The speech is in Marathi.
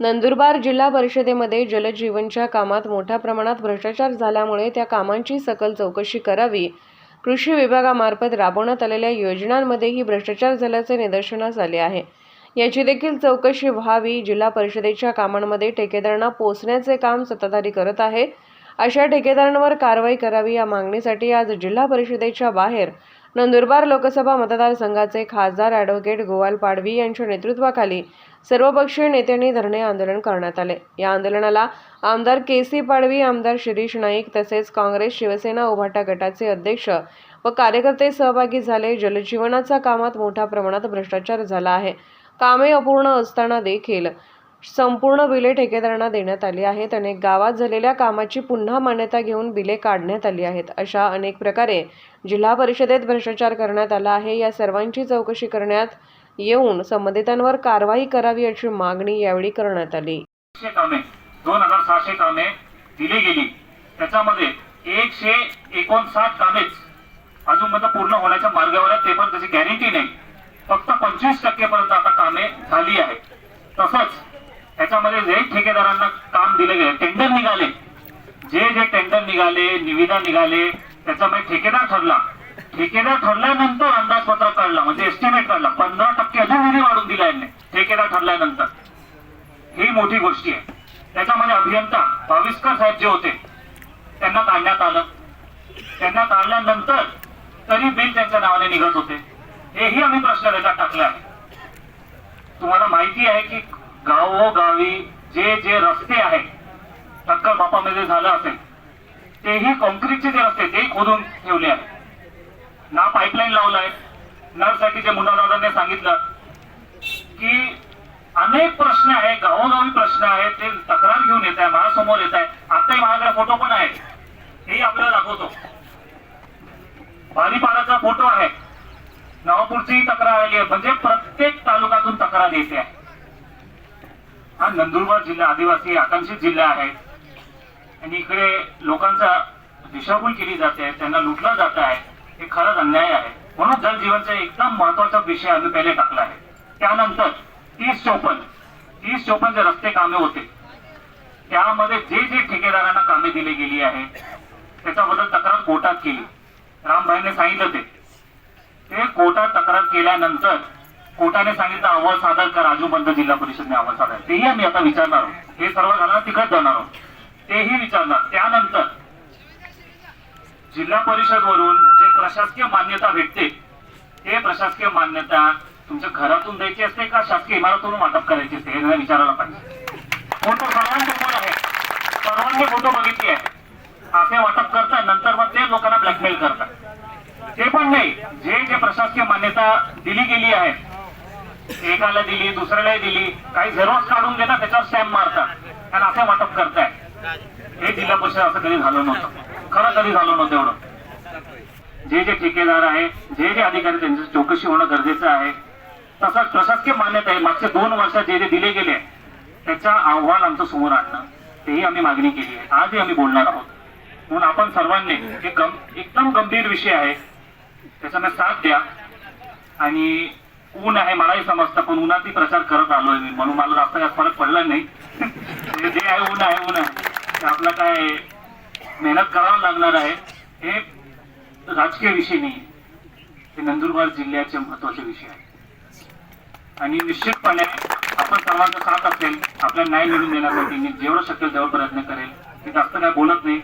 नंदुरबार जिल्हा परिषदेमध्ये जलजीवनच्या कामात मोठ्या प्रमाणात भ्रष्टाचार झाल्यामुळे त्या कामांची सकल चौकशी करावी. कृषी विभागामार्फत राबवण्यात आलेल्या योजनांमध्येही भ्रष्टाचार झाल्याचे निदर्शनास आले आहे. याची देखील चौकशी व्हावी जिल्हा परिषदेच्या कामांमध्ये ठेकेदारांना पोचण्याचे काम सत्ताधारी करत आहे अशा ठेकेदारांवर कारवाई करावी या मागणीसाठी आज जिल्हा परिषदेच्या बाहेर नंदुरबार लोकसभा मतदारसंघाचे खासदार ॲडव्होकेट गोवाल पाडवी यांच्या नेतृत्वाखाली सर्वपक्षीय नेत्यांनी धरणे आंदोलन करण्यात आले. या आंदोलनाला आमदार के सी पाडवी आमदार शिरीष नाईक तसेच काँग्रेस शिवसेना उभाटा गटाचे अध्यक्ष व कार्यकर्ते सहभागी झाले. जलजीवनाच्या कामात मोठ्या प्रमाणात भ्रष्टाचार झाला आहे. कामे अपूर्ण असताना देखील संपूर्ण बिले ठेकेदारांना देण्यात आली आहेत. अनेक गावात झालेल्या कामाची पुन्हा मान्यता घेऊन बिले काढण्यात आली आहेत. अशा अनेक प्रकारे जिल्हा परिषदेत भ्रष्टाचार करण्यात आला आहे. या सर्वांची चौकशी करण्यात येऊन संबंधितांवर कारवाई करावी अशी मागणी यावेळी करण्यात आली. कामे दोन हजार सहाशे कामे दिली गेली. त्याच्यामध्ये एकशे एकोणसाठ कामेच अजून म्हणजे पूर्ण होण्याच्या मार्गावर आहे ते पण त्याची गॅरंटी नाही. फक्त पंचवीस टक्के पर्यंत आता कामे झाली आहे तसंच त्याच्यामध्ये जे ठेकेदारांना काम दिले गेले टेंडर निघाले. जे जे टेंडर निघाले निविदा निघाले त्याच्यामध्ये ठेकेदार ठरला. ठेकेदार ठरल्यानंतर अंदाजपत्रक काढला म्हणजे एस्टिमेट काढला. पंधरा टक्के अजून निधी वाढून दिला यांनी ठेकेदार ठरल्यानंतर. ही मोठी गोष्टी आहे. त्याच्यामध्ये अभियंता भाविस्कर साहेब जे होते त्यांना काढण्यात आलं. त्यांना काढल्यानंतर तरी बिल त्यांच्या नावाने निघत होते. हेही आम्ही प्रश्न त्याच्यात टाकले आहे. तुम्हाला माहिती आहे की गावोगावी जे जे रस्ते आहेत टक्कर बापामध्ये झालं असेल तेही कॉन्क्रीटचे जे रस्ते ते खोदून ठेवले आहेत. ना पाईपलाईन लावलाय. नळसाठी जे सांगितलं की अनेक प्रश्न आहे गावोगावी प्रश्न आहेत ते तक्रार घेऊन येत आहे माझ्यासमोर येत आहे आताही माझ्याकडे फोटो पण आहे हेही आपल्याला दाखवतो. बारीपाडाचा फोटो आहे. नवापूरचीही तक्रार आली आहे. म्हणजे प्रत्येक तालुक्यातून तक्रार येते आहे. हा नंदुरबार जिल्हा आदिवासी आकांक्षित जिल्हा आहे. आणि इकडे लोकांचा दिशाभूल केली जाते त्यांना लुटलं जात आहे. हे खरंच अन्याय आहे. म्हणून जलजीवनचा एकदम महत्त्वाचा विषय आम्ही पहिले टाकला आहे. त्यानंतर तीस चौपन्न तीस चौपन्न जे रस्ते कामे होते. त्यामध्ये जे जे ठेकेदारांना कामे दिली गेली आहे त्याच्याबद्दल तक्रार कोर्टात केली. रामभाईने सांगितलं ते. ते कोर्टात तक्रार केल्यानंतर कोर्टाने सांगितलं अहवाल सादर करा. राजूबंद जिल्हा परिषदने अहवाल सादर. तेही आम्ही आता विचारणार आहोत. हे सर्व झालं तिकडे जाणार आहोत. तेही विचारणार. त्यानंतर जिल्हा परिषद वरून जे प्रशासकीय मान्यता भेटते ते प्रशासकीय मान्यता तुमच्या घरातून द्यायची असते का शासकीय इमारतून वाटप करायची असते? हे विचारायला पाहिजे. फोटो सर्वांचे फोन आहे. सर्वांनी फोटो बघितले आहे. असे वाटप करतात नंतर मग ते लोकांना ब्लॅकमेल करतात ते पण नाही. जे जे प्रशासकीय मान्यता दिली गेली आहे एकाला दिली दुसऱ्याला दिली. काही झेरॉक्स काढून घेतात त्याच्यावर स्टॅम्प मारतात आणि असे वाटप करताय. हे जिल्हा परिषद असं कधी झालं नव्हतं. खरं कधी झालं नव्हतं एवढं. जे जे ठेकेदार आहे जे जे अधिकारी त्यांची चौकशी होणं गरजेचं आहे तसंच प्रशासकीय मान्यता आहे. मागच्या दोन वर्षात जे जे दिले गेले त्याचा अहवाल आमचं समोर आणणं. तेही आम्ही मागणी केली आहे. आजही आम्ही बोलणार आहोत. म्हणून आपण सर्वांनी हे गम एकदम गंभीर विषय आहे. त्याच्यामध्ये साथ द्या. आणि ऊन आहे मलाही समजतं पण उन्हातही प्रचार करत आलोय मी. म्हणून मला जास्त काय फरक पडला नाही. म्हणजे जे आहे ऊन आहे ऊन आहे. ते आपलं काय मेहनत करावं लागणार आहे हे राजकीय विषय नाही. हे नंदुरबार जिल्ह्याचे महत्त्वाचे विषय आहे. आणि निश्चितपणे आपण सर्वांचा साथ असेल आपल्याला न्याय मिळून देण्यासाठी मी जेवढं शक्य तेवढं प्रयत्न करेल. मी जास्त काय बोलत नाही.